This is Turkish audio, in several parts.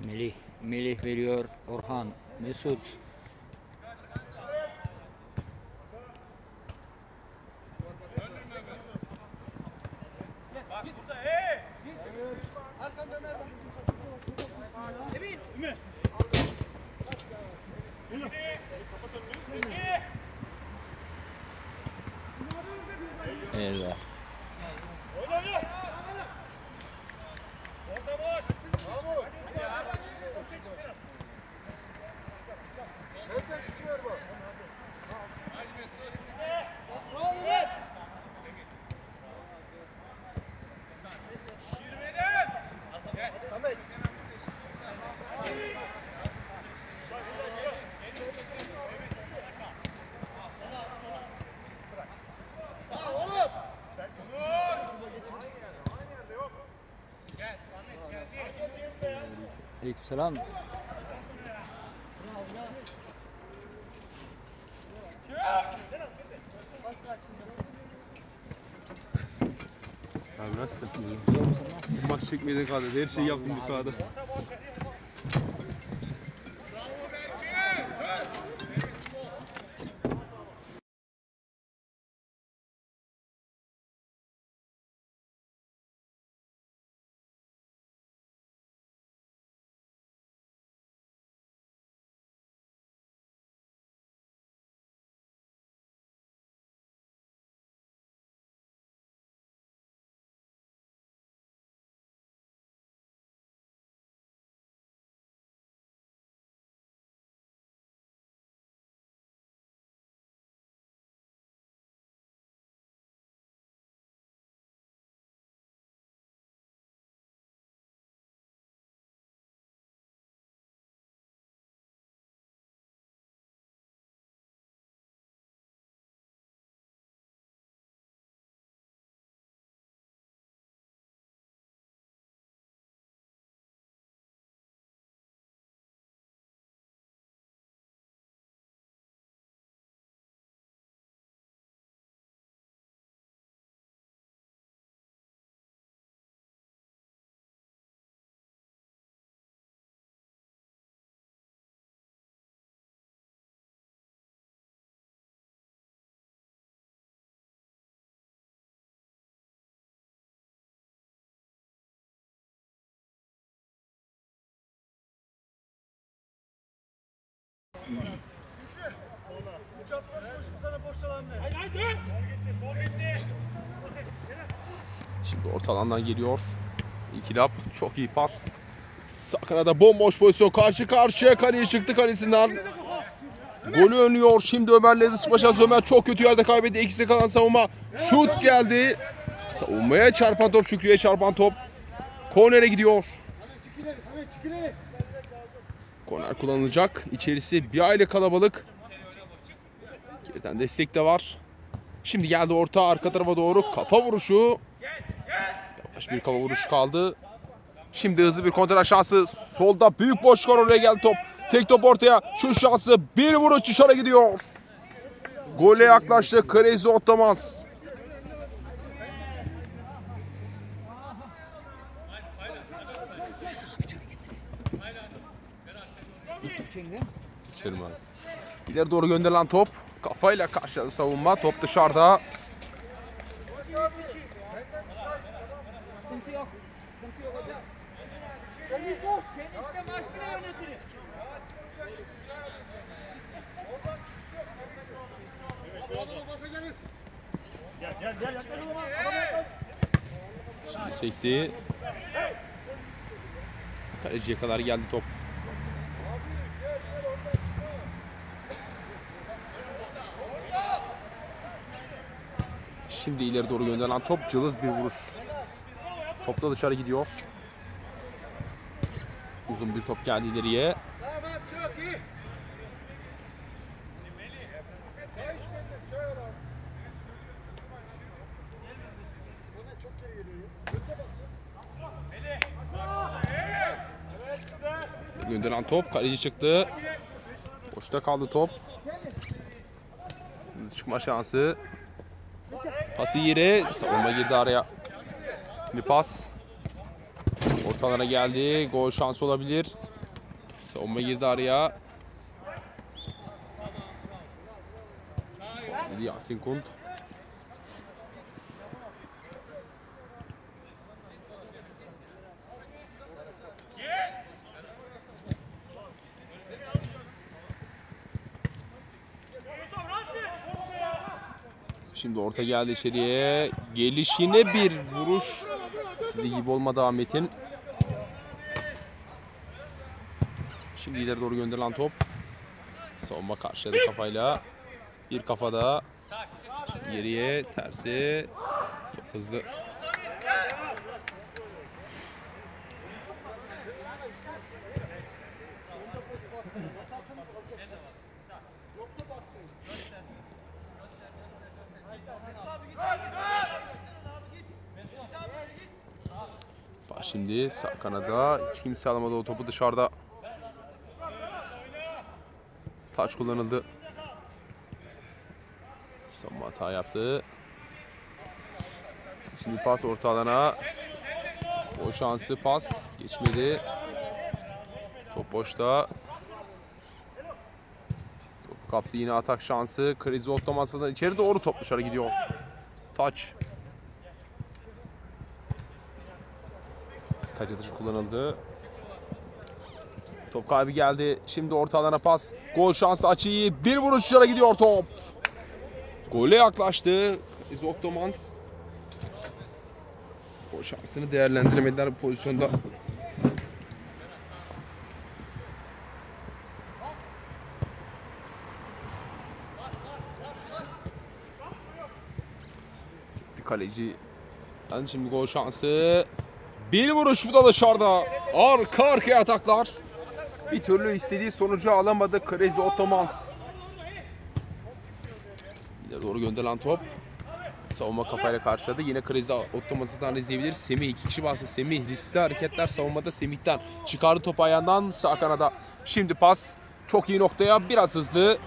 Melih, Melih veriyor. Orhan, Mesut. Aleykümselam. Abi nasılsın? Maç çekmeden kaldı. Her şeyi yaptım bu Şimdi orta alandan geliyor. İkilap çok iyi pas. Sakara'da bomboş pozisyon karşı karşıya kaleye çıktı kalesinden. Golü önlüyor. Şimdi Ömer'le hızlı başlayacağız. Ömer çok kötü yerde kaybetti. İkisi kalan savunma. Şut geldi. Savunmaya çarpan top. Şükrü'ye çarpan top. Korner'e gidiyor. Korner kullanılacak. İçerisi bir aile kalabalık. Geriden destek de var. Şimdi geldi orta arka tarafa doğru kafa vuruşu. Yavaş bir kafa vuruşu kaldı. Şimdi hızlı bir kontrol aşağısı. Solda büyük boşluk var oraya geldi top. Tek top ortaya. Şu şansı bir vuruş dışarı gidiyor. Gole yaklaştı Crazy Ottomans. İçerim abi. İleri doğru gönderilen top. Kafayla karşıladı savunma. Top dışarıda. Sıkıntı yok. Sıkıntı yok hocam. Sen iste maç bile yönetirim. Şimdi sekti. Kaleciye kadar geldi top. Şimdi ileri doğru gönderilen top cılız bir vuruş. Top da dışarı gidiyor. Uzun bir top geldi ileriye. Gönderilen top kaleci çıktı. Boşta kaldı top. Çıkma şansı. Pası yeri. Savunma girdi araya. Şimdi pas. Ortalara geldi. Gol şansı olabilir. Savunma girdi araya. Yasin Kunt. Şimdi orta geldi içeriye. Gelişine bir vuruş. İstediği gibi olmadı Ahmet'in. Şimdi ileri doğru gönderilen top. Savunma karşıladı kafayla. Bir kafada. Geriye tersi. Çok hızlı. Şimdi kanada hiç kimse alamadı o topu dışarıda. Taç kullanıldı. Savunma hata yaptı. Şimdi pas orta alana. O şansı pas geçmedi. Top boşta. Topu kaptı yine atak şansı. Krizi otomasından içeri doğru top dışarı gidiyor. Taç. Taç atışı kullanıldı. Top kaybı geldi. Şimdi orta alana pas. Gol şansı açıyı. Bir vuruş dışarı gidiyor top. Gole yaklaştı. Izoktomans. Gol şansını değerlendiremediler bu pozisyonda. Kaleci. Yani şimdi gol şansı. Bir vuruş bu da dışarıda. Arka arkaya ataklar. Bir türlü istediği sonucu alamadı Crazy Ottomans. İleri doğru gönderilen top. Savunma kafayla karşıladı. Yine Crazy Ottomans'tan izleyebilir. Semih iki kişi bastı. Semih riskli hareketler savunmada Semih'ten. Çıkardı topu ayağından sağ kanada. Şimdi pas. Çok iyi noktaya biraz hızlı.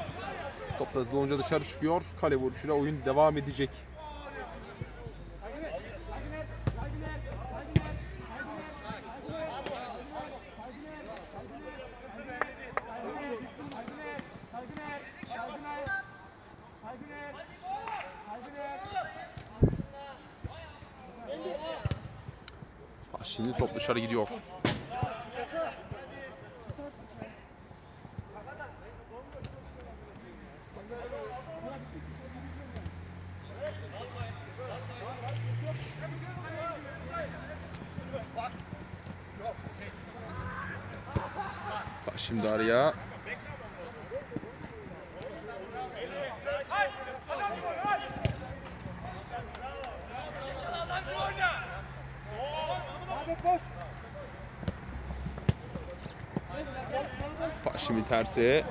Top da hızlı olunca dışarı çıkıyor. Kale vuruşuyla oyun devam edecek. Şimdi top dışarı gidiyor. Şimdi araya. Bak şimdi tersi.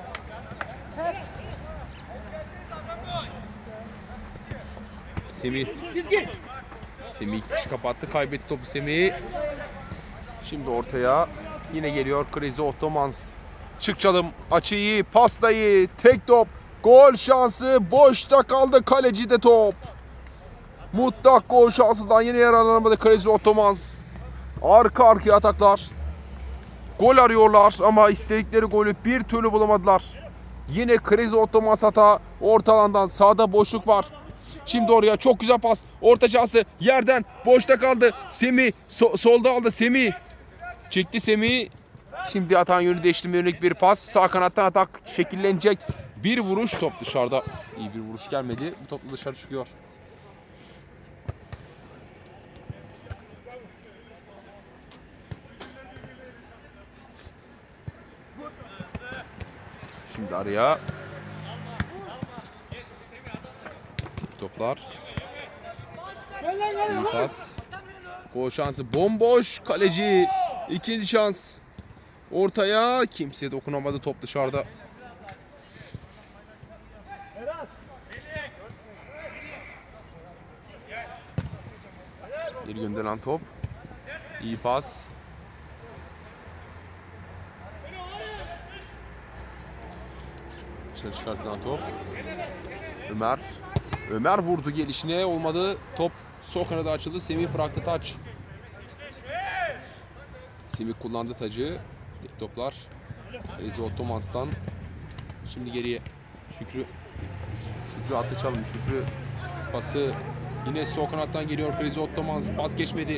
Semih. Semih iki kişi kapattı. Kaybetti topu Semih. Şimdi ortaya. Yine geliyor Crazy Ottomans. Çık çalım. Açı iyi. İyi. Tek top. Gol şansı. Boşta kaldı. Kaleci de top. Mutlak gol şansından yine yararlanamadı Kaleci Otomans. Arka arkaya ataklar. Gol arıyorlar ama istedikleri golü bir türlü bulamadılar. Yine Krizi Otomans hata. Orta alandan sağda boşluk var. Şimdi oraya çok güzel pas. Orta şansı yerden boşta kaldı. Semi so- solda aldı Semi. Çekti Semi. Şimdi atan yönü değiştirme yönelik bir pas. Sağ kanattan atak şekillenecek. Bir vuruş top dışarıda. İyi bir vuruş gelmedi. Bu top dışarı çıkıyor. Şimdi araya. Toplar. İyi pas. Gol şansı bomboş. Kaleci ikinci şans. Ortaya kimseye dokunamadı top dışarıda. Geri gönderen top. İyi pas. Dışarı çıkartılan top. Ömer. Ömer vurdu gelişine olmadı. Top sol kanada açıldı. Semih bıraktı taç. Semih kullandı tacı. Tek toplar. Rezi Ottomans'tan. Şimdi geriye. Şükrü. Şükrü attı çalım. Şükrü pası yine sol kanattan geliyor. Rezi Ottomans pas geçmedi.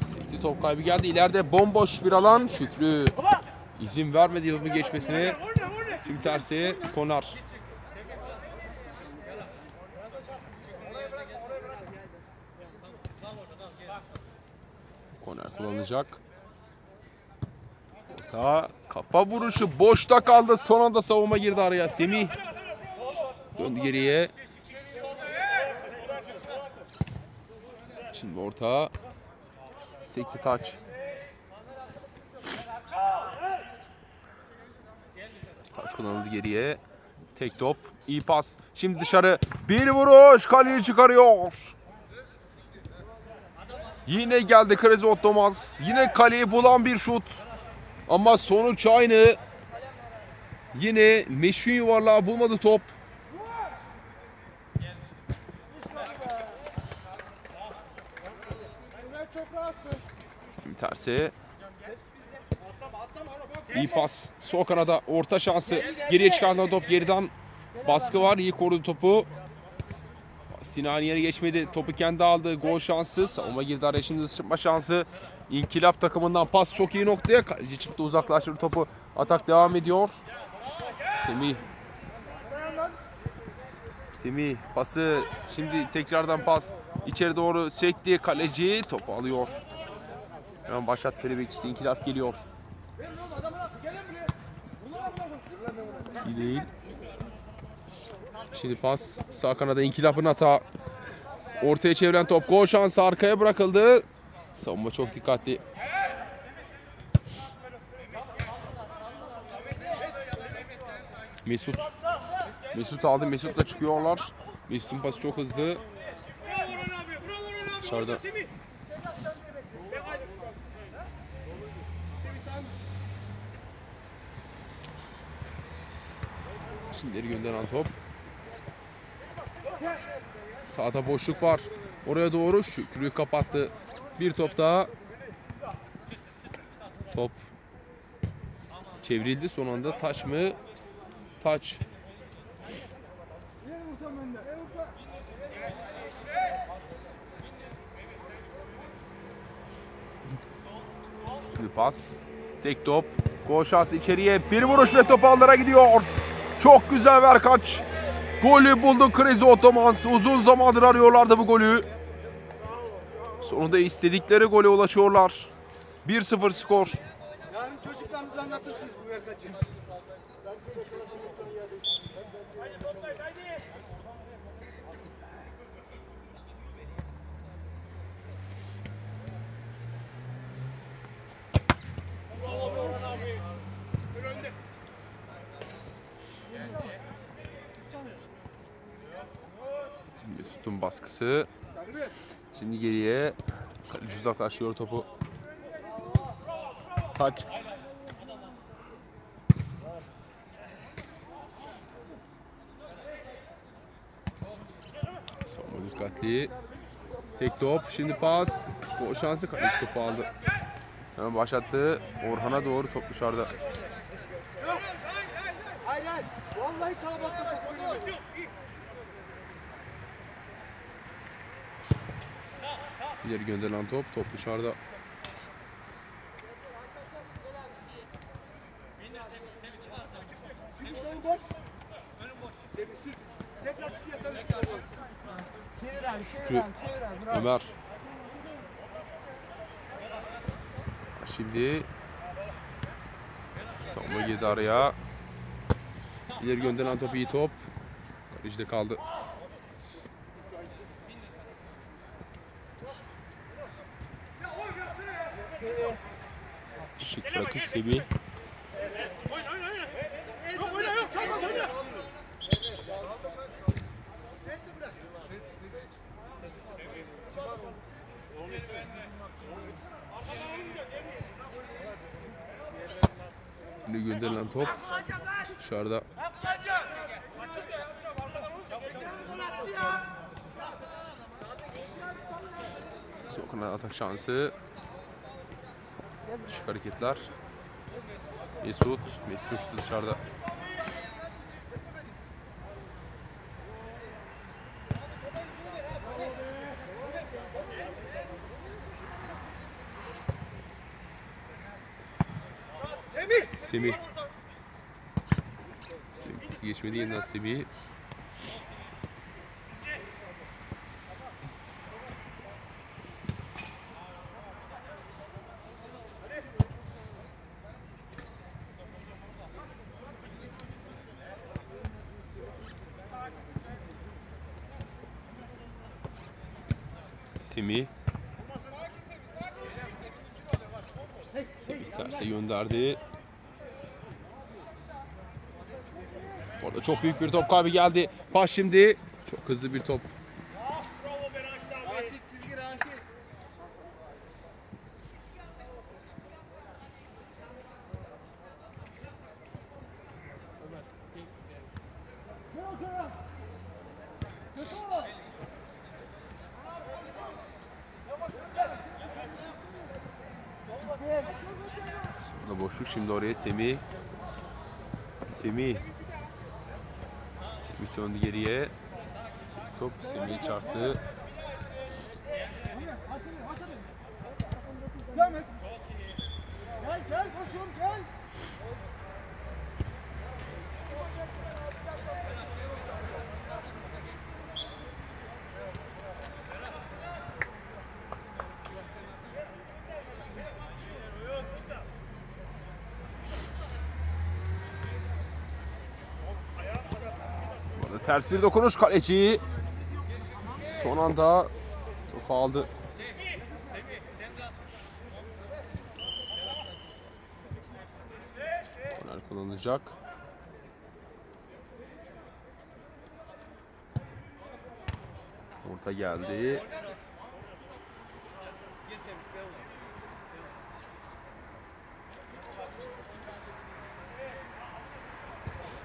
Sekti top kaybı geldi. İleride bomboş bir alan. Şükrü izin vermedi topu geçmesine. Şimdi tersiye konar. Korner kullanılacak. Orta kafa vuruşu boşta kaldı. Son anda savunma girdi araya. Semih döndü geriye. Şimdi orta. Sekti taç. Taç kullanıldı geriye. Tek top. iyi pas. Şimdi dışarı. Bir vuruş. Kaleyi çıkarıyor. Yine geldi Krezi Ottomaz. Yine kaleyi bulan bir şut. Ama sonuç aynı. Yine meşhur yuvarlağı bulmadı top. Şimdi tersi. İyi pas. Sol kanada orta şansı. Geriye çıkartılan top geriden baskı var. İyi korudu topu. Sinan yeri geçmedi. Topu kendi aldı. Gol şansı. Savunma girdi araya. Şimdi sıçrama şansı. İnkilap takımından pas çok iyi noktaya. Kaleci çıktı uzaklaştırdı topu. Atak devam ediyor. Semih. Semih pası. Şimdi tekrardan pas. İçeri doğru çekti. Kaleci topu alıyor. Hemen başlat Feri bekçisi. İnkilap geliyor. İyi değil. Şimdi pas sağ kanada inkilapın hata. Ortaya çevrilen top gol şansı arkaya bırakıldı. Savunma çok dikkatli. Mesut. Mesut aldı. Mesut'la çıkıyorlar. Mesut'un pası çok hızlı. Dışarıda. İleri gönderen top. Sağda boşluk var. Oraya doğru Şükrü kapattı. Bir top daha. Top çevrildi son anda. Taş mı? Taç. Şimdi pas. Tek top. Gol şansı içeriye. Bir vuruş ve top ağlara gidiyor. Çok güzel ver kaç. Golü buldu Krizi Otomans. Uzun zamandır arıyorlardı bu golü. Sonunda istedikleri gole ulaşıyorlar. 1-0 skor. Yarın çocuklarınızı anlatırsınız bu Verkaç'ı. Mesut'un baskısı. Şimdi geriye kaleci uzaklaşıyor topu. Taç. Savunma dikkatli. Tek top. Şimdi pas. Bu şansı kaleci topu aldı. Hemen başlattı. Orhan'a doğru top dışarıda. Vallahi kalabalıkta top oynuyor. İleri gönderilen top. Top dışarıda. Şükrü. Ömer. Şimdi savunma girdi araya. İleri gönderilen top iyi top. Kalecide kaldı. Şık bırakış Semih. Şimdi gönderilen top dışarıda. Sokuna atak şansı. Şık hareketler. Mesut. Mesut uçtu dışarıda. Semih. Semih. Yeniden Semih. Semih. Semih terse gönderdi. Çok büyük bir top kaybı geldi. Pas şimdi. Çok hızlı bir top. Burada boşluk şimdi oraya Semih. Semih. Döndü geriye. Top Semih'e çarptı. Ters bir dokunuş kaleci. Son anda topu aldı. Korner kullanılacak. Orta geldi.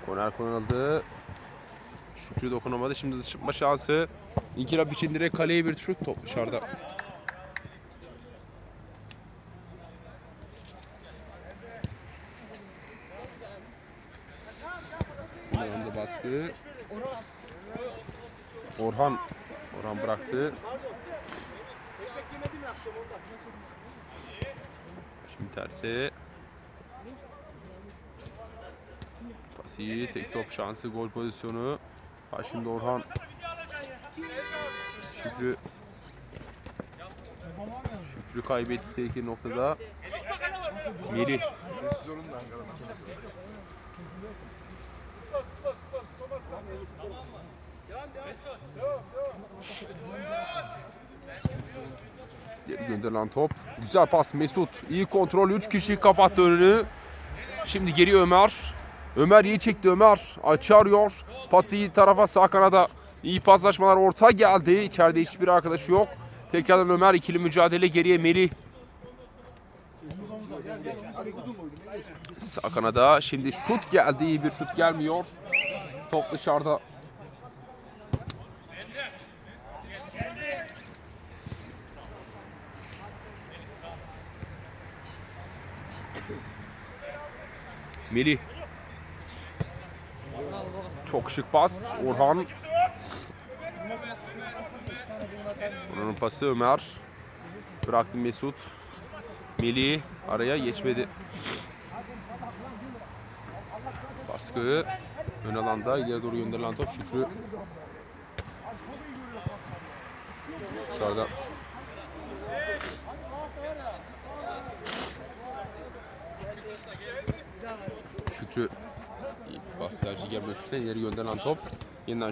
Korner kullanıldı. Şükrü dokunamadı. Şimdi dışarı şansı. İnkılap için direkt kaleye bir şut. Top dışarıda. Orhan baskı. Orhan. Orhan bıraktı. Şimdi terse. Pas iyi. Tek top şansı. Gol pozisyonu. Ha şimdi Orhan. Şükrü. Şükrü kaybetti tehlikeli noktada. Melih. Geri gönderilen top. Güzel pas Mesut. İyi kontrol. 3 kişi kapattı önünü. Şimdi geri Ömer. Ömer iyi çekti Ömer. Açarıyor. Pas iyi tarafa sağ kanada. İyi paslaşmalar orta geldi. İçeride hiçbir arkadaşı yok. Tekrardan Ömer ikili mücadele geriye Melih. Sağ kanada. Şimdi şut geldi. İyi bir şut gelmiyor. Top dışarıda. Melih çok şık pas. Orhan. Onun pası Ömer. Bıraktı Mesut. Melih araya geçmedi. Baskı ön alanda ileri doğru gönderilen top Şükrü. Dışarıda. Gelmiyor Şükrü'den ileri gönderilen top. Yeniden.